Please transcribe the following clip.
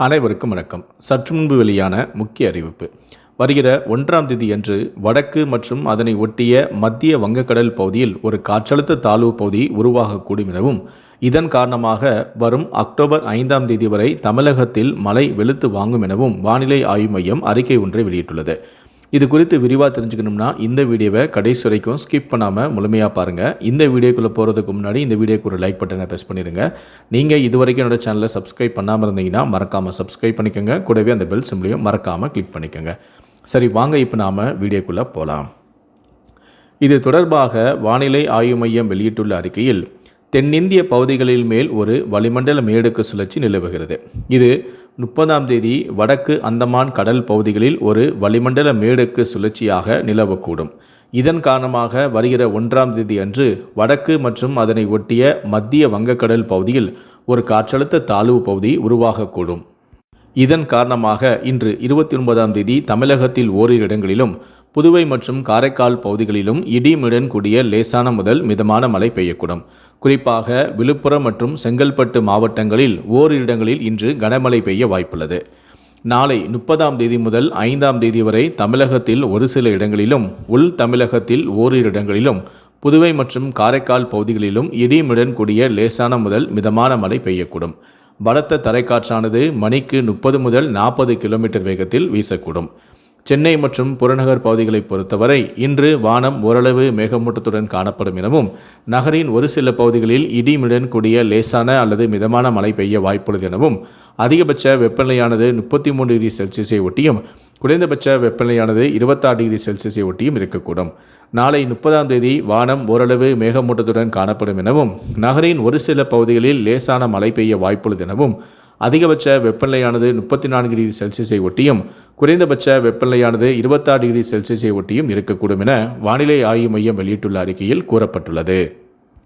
அனைவருக்கும் வணக்கம். சற்று முன்பு வெளியான முக்கிய அறிவிப்பு. வருகிற ஒன்றாம் தேதி அன்று வடக்கு மற்றும் அதனை ஒட்டிய மத்திய வங்கக்கடல் பகுதியில் ஒரு காற்றழுத்த தாழ்வு பகுதி உருவாகக்கூடும் எனவும் இதன் காரணமாக வரும் அக்டோபர் ஐந்தாம் தேதி வரை தமிழகத்தில் மழை வெளுத்து வாங்கும் எனவும் வானிலை ஆய்வு மையம் அறிக்கை ஒன்றை வெளியிட்டுள்ளது. இது குறித்து விரிவாக தெரிஞ்சுக்கணும்னா இந்த வீடியோவை கடைசி வரைக்கும் ஸ்கிப் பண்ணாமல் முழுமையாக பாருங்கள் இந்த வீடியோக்குள்ளே போகிறதுக்கு முன்னாடி இந்த வீடியோக்கு ஒரு லைக் பட்டனை ப்ரெஸ் பண்ணிடுங்க. நீங்கள் இது வரைக்கும் என்னோட சேனலை சப்ஸ்கிரைப் பண்ணாமல் இருந்தீங்கன்னா மறக்காமல் சப்ஸ்கிரைப் பண்ணிக்கோங்க. கூடவே அந்த பெல் சிம்லையும் மறக்காமல் கிளிக் பண்ணிக்கோங்க. சரி வாங்க இப்போ நாம் வீடியோக்குள்ளே போகலாம் இது தொடர்பாக வானிலை ஆய்வு மையம் வெளியிட்டுள்ள அறிக்கையில் தென்னிந்திய பகுதிகளில் மேல் ஒரு வளிமண்டல மேடுக்கு சுழற்சி நிலவுகிறது. இது முப்பதாம் தேதி வடக்கு அந்தமான் கடல் பகுதிகளில் ஒரு வளிமண்டல மேடுக்கு சுழற்சியாக நிலவக்கூடும். இதன் காரணமாக வருகிற ஒன்றாம் தேதி அன்று வடக்கு மற்றும் அதனை ஒட்டிய மத்திய வங்கக்கடல் பகுதியில் ஒரு காற்றழுத்த தாழ்வு பகுதி உருவாகக்கூடும். இதன் காரணமாக இன்று இருபத்தி ஒன்பதாம் தேதி தமிழகத்தில் ஓரிரு இடங்களிலும் புதுவை மற்றும் காரைக்கால் பகுதிகளிலும் இடிமுடன் கூடிய லேசான முதல் மிதமான மழை பெய்யக்கூடும். குறிப்பாக விழுப்புரம் மற்றும் செங்கல்பட்டு மாவட்டங்களில் ஓரிரு இடங்களில் இன்று கனமழை பெய்ய வாய்ப்புள்ளது. நாளை முப்பதாம் தேதி முதல் ஐந்தாம் தேதி வரை தமிழகத்தில் ஒரு சில இடங்களிலும் உள் தமிழகத்தில் ஓரிரு இடங்களிலும் புதுவை மற்றும் காரைக்கால் பகுதிகளிலும் இடிமுடன் கூடிய லேசான முதல் மிதமான மழை பெய்யக்கூடும். பலத்த தரைக்காற்றானது மணிக்கு முப்பது முதல் நாற்பது கிலோமீட்டர் வேகத்தில் வீசக்கூடும். சென்னை மற்றும் புறநகர் பகுதிகளை பொறுத்தவரை இன்று வானம் ஓரளவு மேகமூட்டத்துடன் காணப்படும் எனவும் நகரின் ஒரு சில பகுதிகளில் இடிமுடன் கூடிய லேசான அல்லது மிதமான மழை பெய்ய வாய்ப்புள்ளது எனவும் அதிகபட்ச வெப்பநிலையானது முப்பத்தி மூணு டிகிரி செல்சியஸை ஒட்டியும் குறைந்தபட்ச வெப்பநிலையானது இருபத்தாறு டிகிரி செல்சியஸை ஒட்டியும் இருக்கக்கூடும். நாளை முப்பதாம் தேதி வானம் ஓரளவு மேகமூட்டத்துடன் காணப்படும் எனவும் நகரின் ஒரு சில பகுதிகளில் லேசான மழை பெய்ய வாய்ப்புள்ளது எனவும் அதிகபட்ச வெப்பநிலையானது முப்பத்தி நான்கு டிகிரி செல்சியஸை ஒட்டியும் குறைந்தபட்ச வெப்பநிலையானது இருபத்தாறு டிகிரி செல்சியஸை ஒட்டியும் இருக்கக்கூடும் என வானிலை ஆய்வு மையம் வெளியிட்டுள்ள அறிக்கையில் கூறப்பட்டுள்ளது.